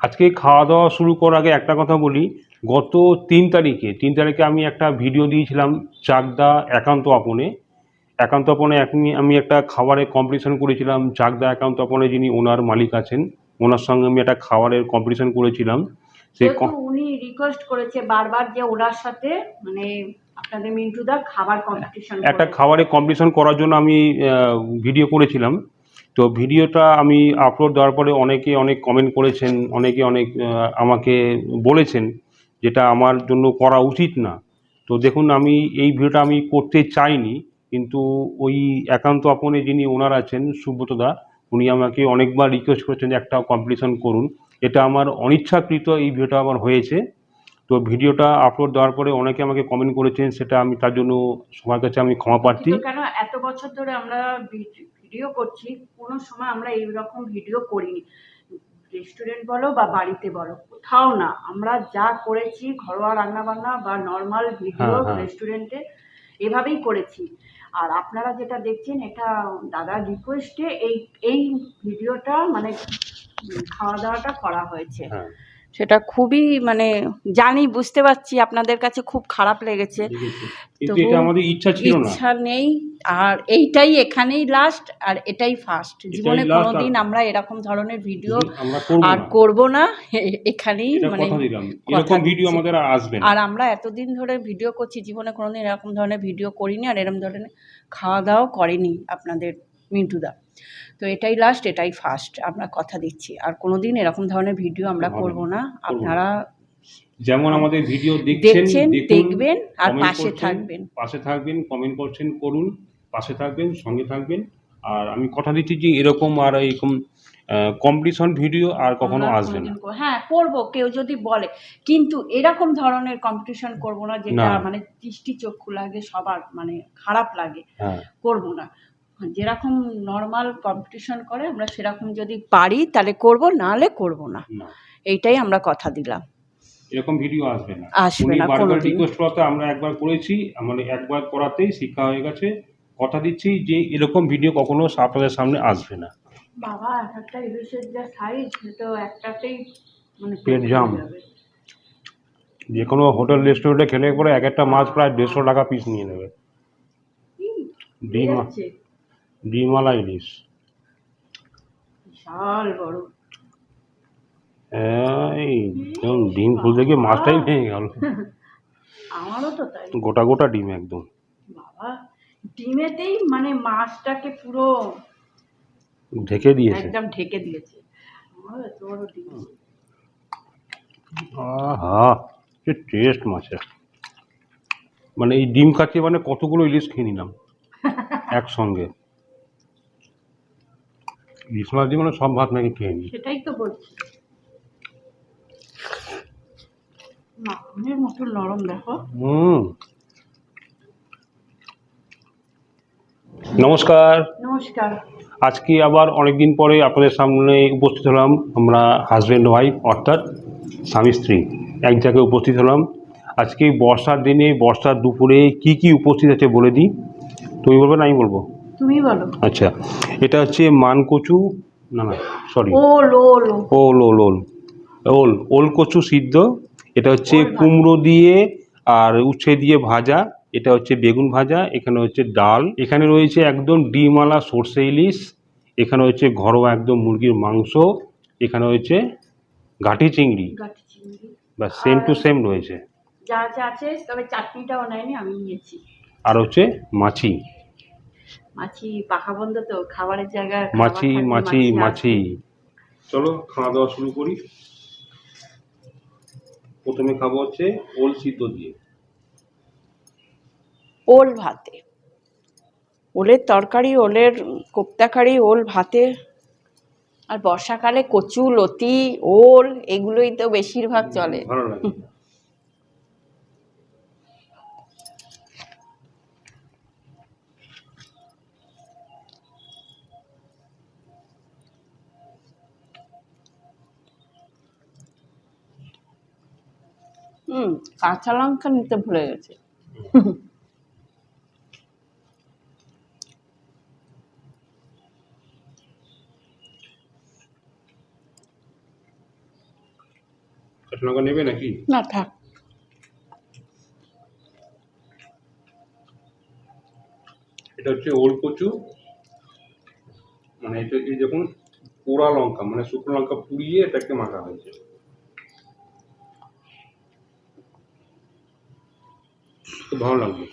আজকে খাওয়া দাওয়া শুরু করার আগে একটা কথা বলি গত তিন তারিখে তিন তারিখে আমি একটা ভিডিও দিয়েছিলাম চাকদা একান্ত আপনে। একান্ত আপনে আমি একটা খাবারের কম্পিটিশন করেছিলাম চাকদা একান্ত আপনে যিনি ওনার মালিক আছেন ওনার সঙ্গে আমি একটা খাবারের কম্পিটিশন করেছিলাম। সেই যেহেতু উনি রিকোয়েস্ট করেছে বারবার যে ওনার সাথে মানে আপনাদের মিন্টুদা খাবার কম্পিটিশন একটা খাবারের কম্পিটিশন করার জন্য আমি ভিডিও করেছিলাম। তো ভিডিওটা আমি আপলোড দেওয়ার পরে অনেকে অনেক কমেন্ট করেছেন অনেকে অনেক আমাকে বলেছেন যেটা আমার জন্য করা উচিত না। তো দেখুন আমি এই ভিডিওটা আমি করতে চাইনি কিন্তু ওই একান্ত আপনে যিনি ওনার আছেন সুব্রত দা উনি আমাকে অনেকবার রিকোয়েস্ট করেছেন যে একটা কম্পিটিশন করুন। এটা আমার অনিচ্ছাকৃত এই ভিডিওটা আমার হয়েছে। তো ভিডিওটা আপলোড দেওয়ার পরে অনেকে আমাকে কমেন্ট করেছেন সেটা আমি তার জন্য সবার কাছে আমি ক্ষমা প্রার্থী। কেন এত বছর ধরে আমরা ভিডিও করছি কোনো সময় আমরা এইরকম ভিডিও করিনি। রেস্টুরেন্ট বলো বা বাড়িতে বলো কোথাও না। আমরা যা করেছি ঘরোয়া রান্না বান্না বা নর্মাল ভিডিও হ্যাঁ, হ্যাঁ। রেস্টুরেন্টে এভাবেই করেছি। আর আপনারা যেটা দেখছেন এটা দাদার রিকোয়েস্টে এই এই ভিডিওটা মানে খাওয়া দাওয়াটা করা হয়েছে। হ্যাঁ। সেটা খুবই মানে জানি বুঝতে পারছি আপনাদের কাছে খুব খারাপ লেগেছে। আমাদের ইচ্ছা ছিল না। ইচ্ছা নেই আর এইটাই এখানেই লাস্ট আর এটাই ফার্স্ট জীবনে কোনোদিন আমরা এরকম ধরনের ভিডিও আর করব না এখানেই মানে এরকম ভিডিও আমাদের আর আসবে আর আমরা এতদিন ধরে ভিডিও করছি জীবনে কোনোদিন এরকম ধরনের ভিডিও করিনি আর এরকম ধরনের খাওয়া দাওয়াও করেনি আপনাদের মিন্টুদা। তো এটাই লাস্ট এটাই ফার্স্ট আমরা কথা দিচ্ছি। আর কোনোদিন এরকম ধরনের ভিডিও আমরা করব না। আপনারা যেমন আমাদের ভিডিও দেখছেন দেখছেন দেখবেন আর পাশে থাকবেন। পাশে থাকবেন কমেন্ট করছেন করুন পাশে থাকবেন সঙ্গে থাকবেন। আর আমি কথা দিচ্ছি যে এরকম আর এরকম কম্পিটিশন ভিডিও আর কখনো আসবে না। হ্যাঁ করব কেউ যদি বলে। কিন্তু এরকম ধরনের কম্পিটিশন করব না যেটা মানে দৃষ্টি চক্ষু লাগে সবার মানে খারাপ লাগে। হ্যাঁ। করব না। যেরকম নর্মাল কম্পিটিশন করে আমরা সেরকম যদি পারি তাহলে করব নাহলে করব না। এইটাই আমরা কথা দিলাম। এরকম ভিডিও আসবে না। আসবে উনি না বারবার রিকোয়েস্ট করাতে আমরা একবার করেছি মানে একবার করাতেই শিক্ষা হয়ে গেছে। কথা দিচ্ছি যে এরকম ভিডিও কখনো আপনাদের সামনে আসবে না। বাবা এক একটা ইলিশের যা সাইজ তো একটাতেই মানে পেট জাম। যে কোনো হোটেল রেস্টুরেন্টে খেলে পরে এক একটা মাছ প্রায় দেড়শো টাকা পিস নিয়ে নেবে। ডিম যাচ্ছে। ডিমওয়ালা ইলিশ। বিশাল বড়। এই একদম ডিম খুলতে গিয়ে মাছটাই ভেঙে গেল। আমারও তো তাই। গোটা গোটা ডিম একদম। বাবা ডিমেতেই মানে মাছটাকে পুরো ঢেকে দিয়েছে। একদম ঢেকে দিয়েছে। আমারও এত বড় ডিম। আহা কি টেস্ট মাছের। মানে এই ডিম খাচ্ছি মানে কতগুলো ইলিশ খেয়ে নিলাম। একসঙ্গে। দিয়ে মানে সব ভাত নাকি খেয়ে নি সেটাই তো বলছি। মাখনের মতো নরম দেখো। হুম। নমস্কার। নমস্কার। আজকে আবার অনেকদিন পরে আপনাদের সামনে উপস্থিত হলাম আমরা হাজব্যান্ড ওয়াইফ অর্থাৎ স্বামী স্ত্রী। এক জায়গায় উপস্থিত হলাম। আজকে বর্ষার দিনে বর্ষার দুপুরে কি কি উপস্থিত আছে বলে দিই। তুমি বলবে না আমি বলব। তুমি বলো। আচ্ছা এটা হচ্ছে মানকচু না না সরি ও লো লো। ওল ওল ওল ওল ওল কচু সিদ্ধ এটা হচ্ছে কুমড়ো দিয়ে আর উচ্ছে দিয়ে ভাজা এটা হচ্ছে বেগুন ভাজা এখানে হচ্ছে ডাল। এখানে রয়েছে একদম ডিমালা সর্ষে ইলিশ এখানে হচ্ছে ঘরোয়া একদম মুরগির মাংস এখানে হচ্ছে ঘাটি চিংড়ি। বা সেম টু সেম রয়েছে। যা আছে তবে চাটনিটাও নেয়নি আমি নিয়েছি। আর হচ্ছে মাছি। মাছি পাখা বন্ধ তো খাবারের খাবার মাছি মাছি মাছি চলো খাওয়া দাওয়া শুরু করি। প্রথমে খাব হচ্ছে ওল সিদ্ধ দিয়ে। ওল ভাতে। ওলের তরকারি ওলের কোপ্তাকারি ওল ভাতে। আর বর্ষাকালে কচু লতি ওল এগুলোই তো বেশিরভাগ চলে। ভালো লাগে। হুম কাঁচা লঙ্কা নিতে ভুলে গেছে। কাঁচা লঙ্কা নেবে নাকি? না থাক। এটা হচ্ছে ওল কচু। মানে এটা যখন পোড়া লঙ্কা মানে শুকনো লঙ্কা পুড়িয়ে এটাকে মাখা হয়েছে। খুব ভালো লাগবে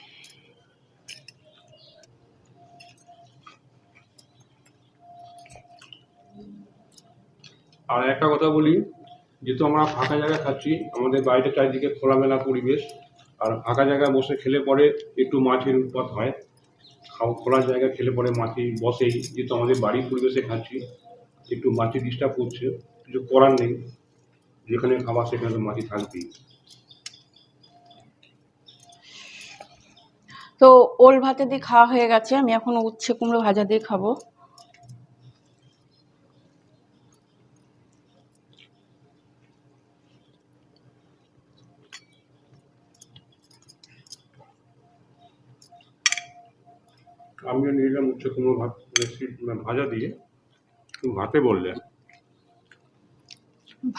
আর একটা কথা বলি, যেহেতু আমরা ফাঁকা জায়গায় খাচ্ছি আমাদের বাড়িটা চারিদিকে খোলামেলা পরিবেশ, আর ফাঁকা জায়গায় বসে খেলে পরে একটু মাছের উৎপাত হয়। খোলা জায়গায় খেলে পরে মাছি বসেই, যেহেতু আমাদের বাড়ির পরিবেশে খাচ্ছি, একটু মাছি ডিস্টার্ব করছে, কিছু করার নেই, যেখানে খাবার সেখানে মাছি থাকবেই। তো ওল ভাতে দিয়ে খাওয়া হয়ে গেছে আমি এখন উচ্ছে কুমড়ো ভাজা দিয়ে খাব। আমিও নিলাম উচ্ছে কুমড়ো ভাত রেসিপি ভাজা দিয়ে। তুমি ভাতে বললে।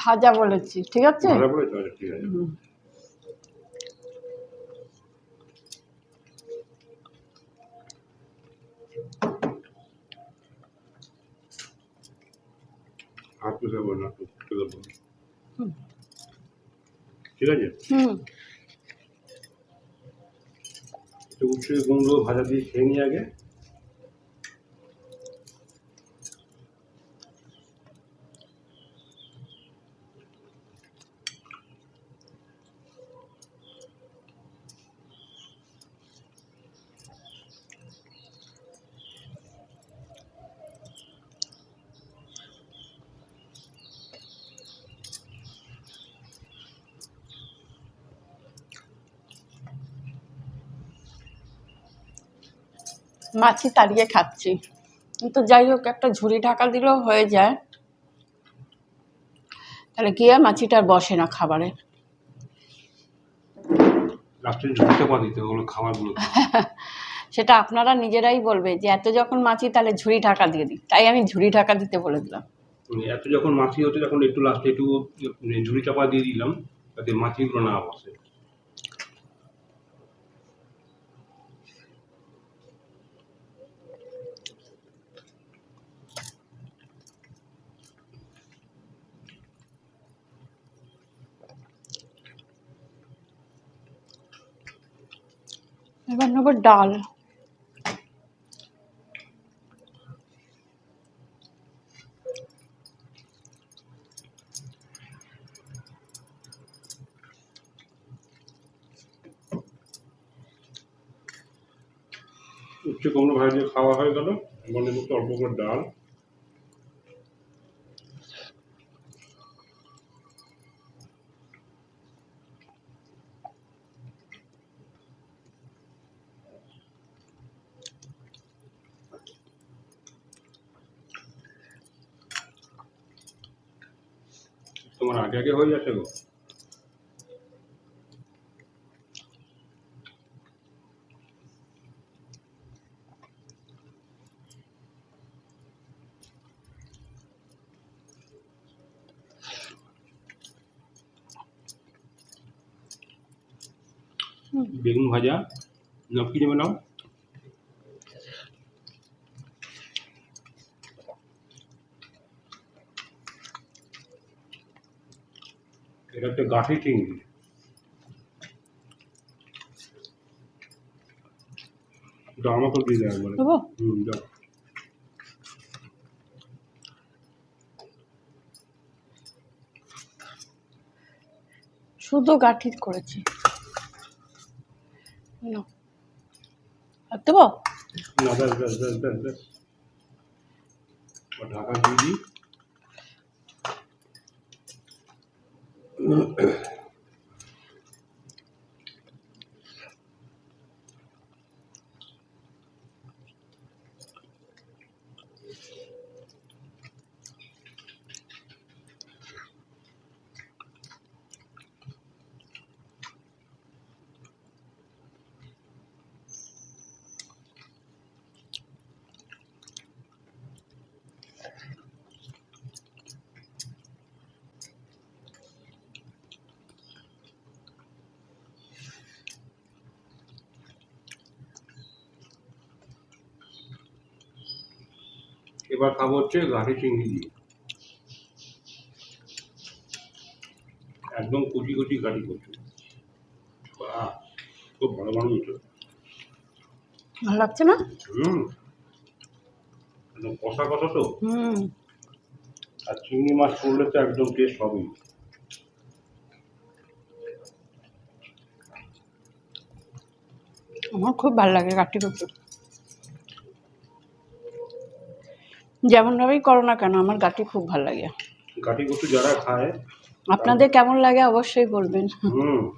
ভাজা বলেছি ঠিক আছে? ভাজা বলেছ? আচ্ছা ঠিক আছে। হাত না তুলে বল হুম। ঠিক আছে? উচ্ছে কুমড়ো ভাজা দিয়ে খেয়ে নিয়ে আগে। মাছি তাড়িয়ে খাচ্ছি। কিন্তু যাই হোক একটা ঝুড়ি ঢাকা দিলেও হয়ে যায়। তাহলে গিয়ে মাছিটা আর বসে না খাবারে। সেটা আপনারা নিজেরাই বলবে যে এত যখন মাছি তাহলে ঝুড়ি ঢাকা দিয়ে দিই তাই আমি ঝুড়ি ঢাকা দিতে বলে দিলাম। এত যখন মাছি হচ্ছে তখন একটু লাস্টে একটু ঝুড়ি চাপা দিয়ে দিলাম যাতে মাছিগুলো না বসে। এবার নেব ডাল। উচ্চ কুমড়ো ভাজা খাওয়া হয়ে গেল এবার নেব অল্প করে ডাল তোমার আগে আগে হয়ে যাচ্ছে গো। বেগুন ভাজা কি নেবে নাও এটা একটা গাঠি চিংড়ি। এটা আমাকে দিয়ে দেয় একবারে হুম দাও শুধু গাঠি করেছি। দেবো? না ব্যাস ব্যাস ব্যাস ব্যাস ব্যাস। ঢাকা দিয়ে দিই। No. এবার খাব হচ্ছে ঘাটি চিংড়ি দিয়ে। একদম কুচি কুচি ঘাটি করছে। বাহ খুব ভালো বানিয়েছো ভালো লাগছে না? হুম। একদম কষা কষা তো। হুম। আর চিংড়ি মাছ করলে তো একদম টেস্ট হবেই। আমার খুব ভালো লাগে কাঠি কচু যেমনভাবেই করো না কেন আমার গাটি খুব ভালো লাগে। গাটি যারা খায়। আপনাদের কেমন লাগে অবশ্যই বলবেন। হুম।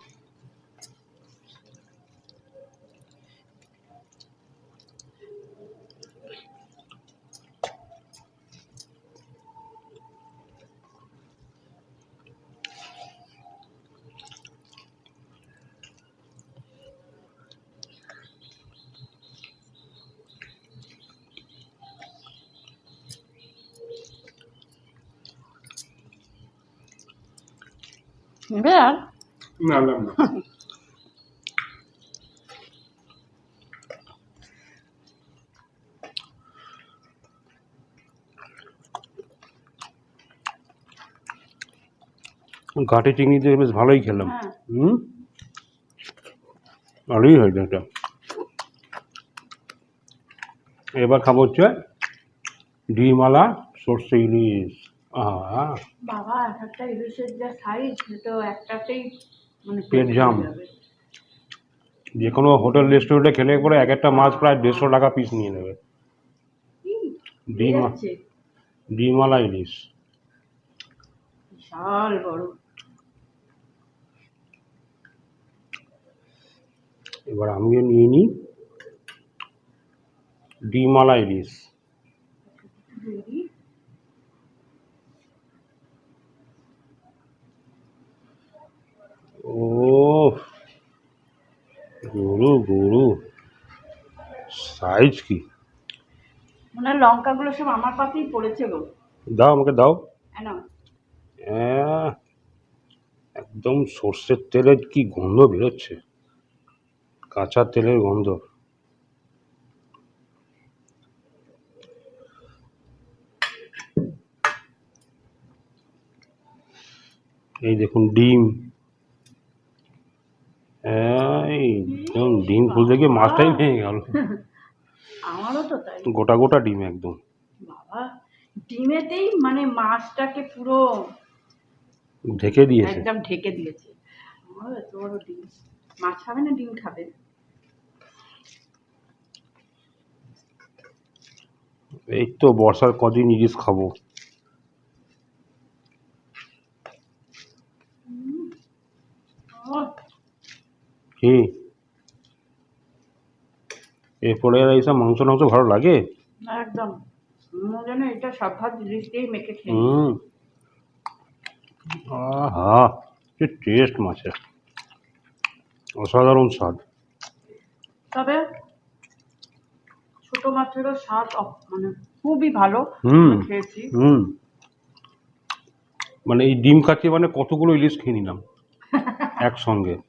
নেবে আর না না না। ঘাটে চিংড়ি দিয়ে বেশ ভালোই খেলাম। হ্যাঁ। হুম? ভালোই হয়েছে এটা। এবার খাব হচ্ছে ডিমালা সর্ষে ইলিশ। আহা। এক একটা ইলিশের যা সাইজ তো একটাতেই মানে পেট জাম। যে কোনো হোটেল রেস্টুরেন্টে খেলে পরে এক একটা মাছ প্রায় দেড়শো টাকা পিস নিয়ে নেবে? ডিমা ডিমালা ইলিশ বিশাল বড়। এবার আমিও নিয়ে নিই ডিমালা ইলিশ ও গরু গরু। সাইজ কি? মনে হয় লঙ্কাগুলো সব আমার পাতেই পড়েছে গো। দাও আমাকে দাও। এনো একদম সর্ষের তেলের কি গন্ধ বেরোচ্ছে? কাঁচা তেলের গন্ধ। এই দেখুন ডিম। একদম ডিম খুলতে গিয়ে মাছটাই ভেঙে গেল। আমারও তো তাই। গোটা গোটা ডিম একদম। বাবা ডিমেতেই মানে মাছটাকে পুরো ঢেকে দিয়েছে। একদম ঢেকে দিয়েছে। আমারও এত বড় ডিম। মাছ খাবে না ডিম খাবে? এই তো বর্ষার কদিন ইলিশ খাব ও, কি? এরপরে আর এইসব মাংস টাংস ভালো লাগে? একদম। যেন এটা সব ভাত জিনিস দিয়েই মেখে খেয়ে হুম। আহা কি টেস্ট মাছের। অসাধারণ স্বাদ। তবে ছোট মাছেরও স্বাদ মানে খুবই ভালো। হুম খেয়েছি। হুম। মানে এই ডিম কাটিয়ে মানে কতগুলো ইলিশ খেয়ে নিলাম? একসঙ্গে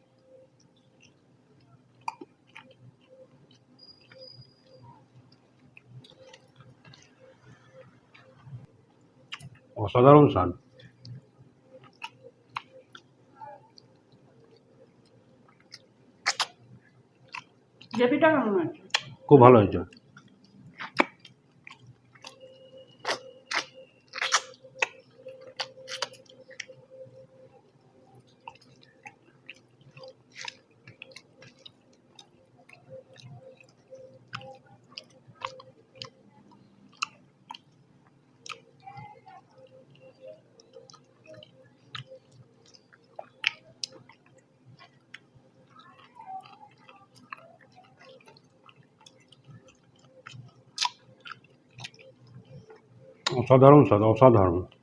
অসাধারণ স্বাদ। খুব ভালো হয়েছে। অসাধারণ স্বাদ অসাধারণ।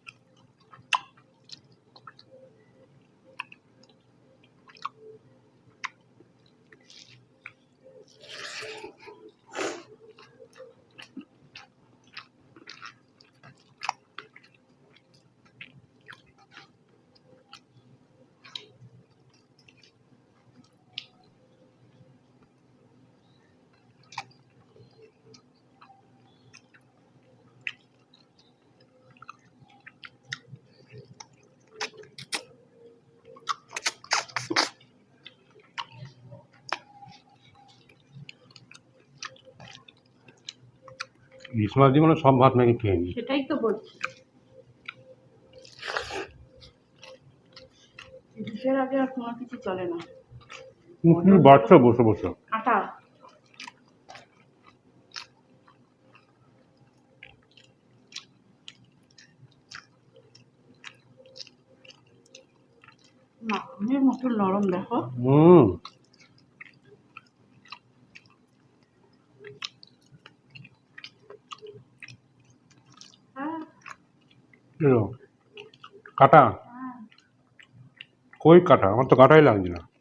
ইলিশ মাছ দিয়ে মানে সব ভাত নাকি খেয়ে নি সেটাই তো বলছি। ইলিশের আগে আর কোনো কিছু চলে না। তুমি বাচ্চা বসে বসে। আটা। মাখনের মতো নরম দেখো। হুম হ্যাঁ এলো। কাটা? হ্যাঁ। কই কাটা? আমার তো কাটাই লাগছে না।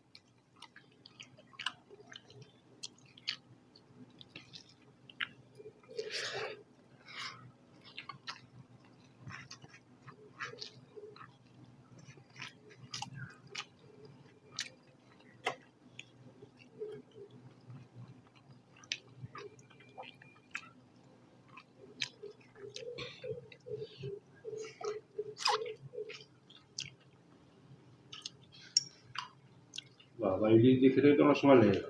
বাবা ইলিশ দিয়ে খেতে তো অনেক সময় লেগে গেল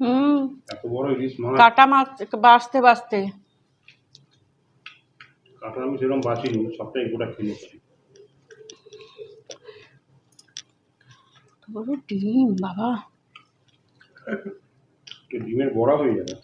হুম। এত বড় ইলিশ মাছ কাটা মাছ বাঁচতে বাঁচতে। কাটা আমি সেরকম বাঁচিনি সবটাই গোটা বড় ডিম বাবা। ডিমের বড়া হয়ে যাবে।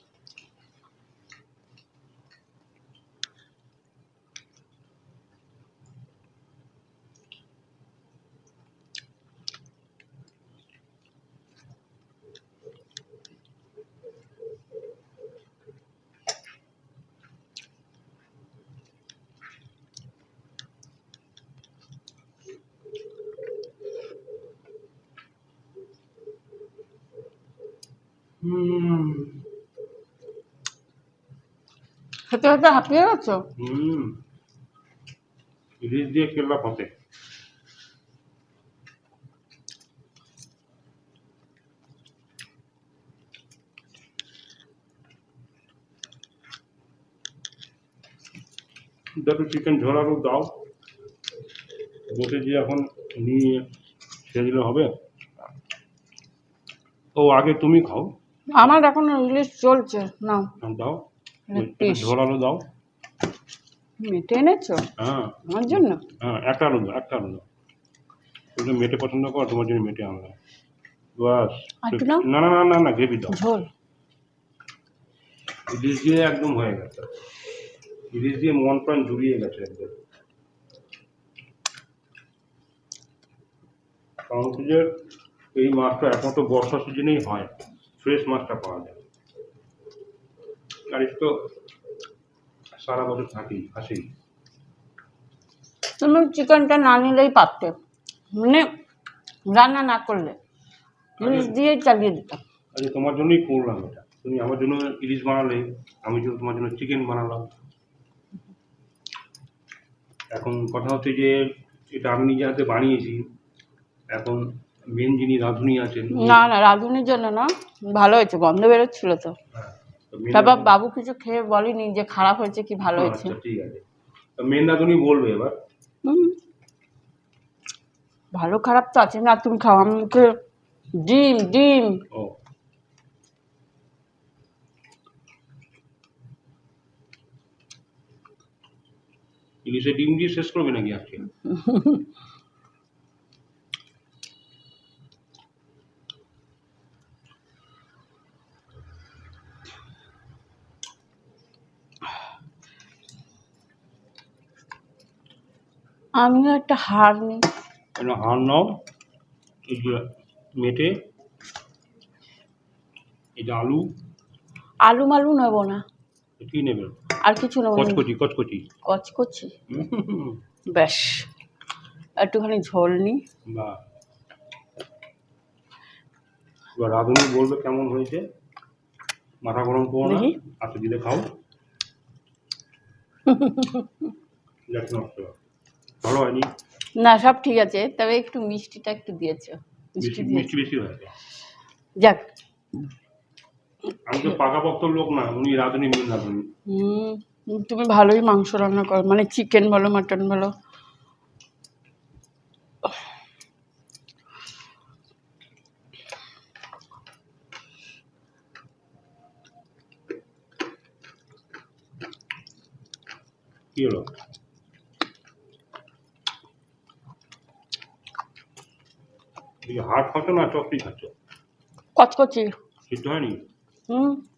খেতে খেতে হাঁপিয়ে গেছো হুম। ইলিশ দিয়ে কেল্লা ফতে দুটো চিকেন ঝোল আলু দাও। বসে যে এখন নিয়ে দিলে হবে। ও আগে তুমি খাও। আমার এখন ইলিশ চলছে নাও। দাও। লেগ ঝোল আলু দাও। মেটে এনেছো? হ্যাঁ। আমার জন্য? হ্যাঁ একটা আলু দাও একটা আলু দাও। তুমি মেটে পছন্দ করো তোমার জন্য মেটে আনলাম। বাস। না না না না না গ্রেভি দাও। ঝোল। ইলিশ দিয়ে একদম হয়ে গেছে। ইলিশ দিয়ে মন প্রাণ জুড়িয়ে গেছে একদম। কারণ যে এই মাছটা একমাত্র বর্ষা সিজনেই হয় ফ্রেশ মাছটা পাওয়া যায়। আর এটা তো সারা বছর থাকেই আসেই। তুমি চিকেনটা না নিলেই পারতে। মানে রান্না না করলে। ইলিশ দিয়েই চালিয়ে দিতাম। আজকে তোমার জন্যই করলাম এটা। তুমি আমার জন্য ইলিশ বানালে আমি জন্য তোমার জন্য চিকেন বানালাম। এখন কথা হচ্ছে যে এটা আমি নিজে হাতে বানিয়েছি এখন মেন যিনি রাঁধুনি আছেন না না রাঁধুনির জন্য না। ভালো হয়েছে গন্ধ বেরোচ্ছিল তো। হ্যাঁ, তারপর বাবু কিছু খেয়ে বলেনি যে খারাপ হয়েছে কি ভালো হয়েছে। আচ্ছা ঠিক আছে। মেন রাঁধুনি বলবে এবার। ভালো খারাপ তো আছে না তুমি খাও আমাকে ডিম ডিম। ইলিশে ডিম দিয়ে শেষ করবে নাকি আজকে? আমিও একটা হার নিই। হার নাও? মেটে এটা আলু। আলু মালু নেব না। কি নেবে? আর কিছু নেব না। কচকচি কচকচি। কচকচি? ব্যাস। একটুখানি ঝোল বা। এবার রাঁধুনি বলবে কেমন হয়েছে? মাথা গরম করো না। আচ্ছা দিলে খাও। দেখ ভালো হয়নি? না সব ঠিক আছে তবে একটু মিষ্টিটা একটু দিয়েছ মিষ্টি বেশি মিষ্টি বেশি হয়েছে। যাক। আমি তো পাকাপোক্ত লোক না উনি রাঁধুনি রাঁধুনি। হুম তুমি ভালোই মাংস রান্না করো মানে চিকেন বলো মাটন বলো। কি হলো? হাট খাচ্ছ না চপটি খাচ্ছ? কচকচি। সিদ্ধ হয়নি? হুম।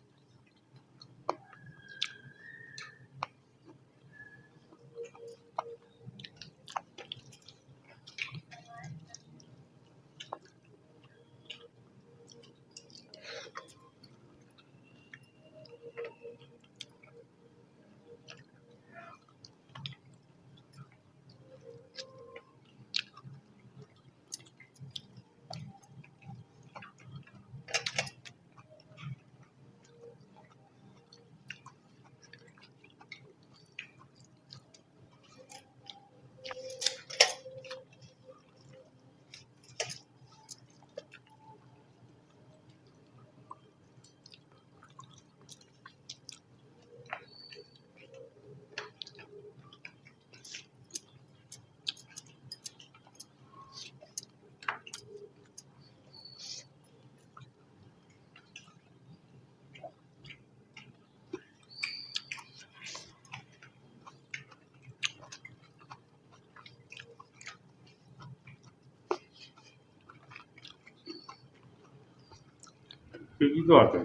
তো আছে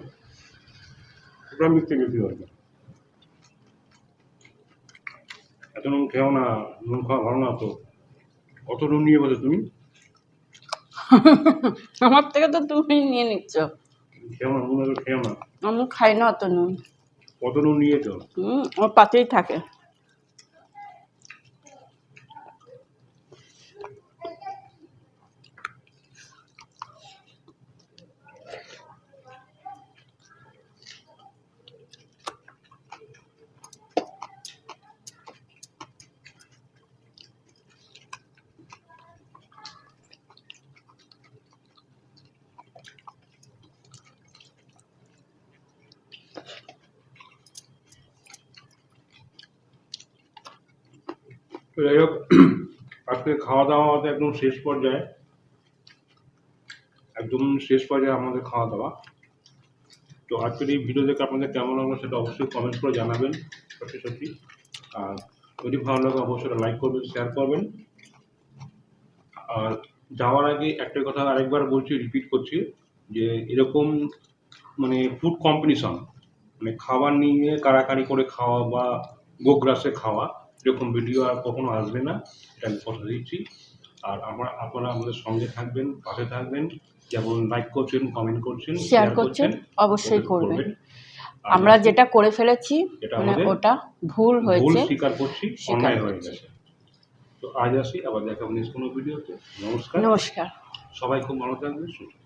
এত নুন খেও না নুন খাওয়া ভালো না তো। কত নুন নিয়ে বসে তুমি? আমার থেকে তো তুমি নিয়ে নিচ্ছ। খেও না নুন এত খেও না। আমি খাই না অত নুন। কত নুন নিয়েছো হুম আমার পাতেই থাকে। তো যাই হোক, আজকে খাওয়া দাওয়া একদম শেষ পর্যায়ে। একদম শেষ পর্যায়ে আমাদের খাওয়া দাওয়া তো আজকের এই ভিডিও দেখে আপনাদের কেমন লাগল সেটা অবশ্যই কমেন্ট করে জানাবেন, সত্যি সত্যি। আর যদি ভালো লাগে, অবশ্যই লাইক করবেন শেয়ার করবেন। আর যাওয়ার আগে একটা কথা আরেকবার বলছি রিপিট করছি, যে এরকম মানে ফুড কম্পিটিশন মানে খাবার নিয়ে কারাকারি করে খাওয়া বা গোগ্রাসে খাওয়া এরকম ভিডিও আর কখনো আসবে না। এটা আমি কথা দিচ্ছি। আর আমরা আপনারা আমাদের সঙ্গে থাকবেন পাশে থাকবেন। যেমন লাইক করছেন কমেন্ট করছেন শেয়ার করছেন অবশ্যই করবেন। আমরা যেটা করে ফেলেছি এটা মানে আমাদের ওটা ভুল ভুল হয়েছে স্বীকার করছি অন্যায় হয়ে গেছে। তো আজ আসি আবার দেখা নেক্সট কোনো ভিডিওতে নমস্কার। নমস্কার। সবাই খুব ভালো থাকবে সুস্থ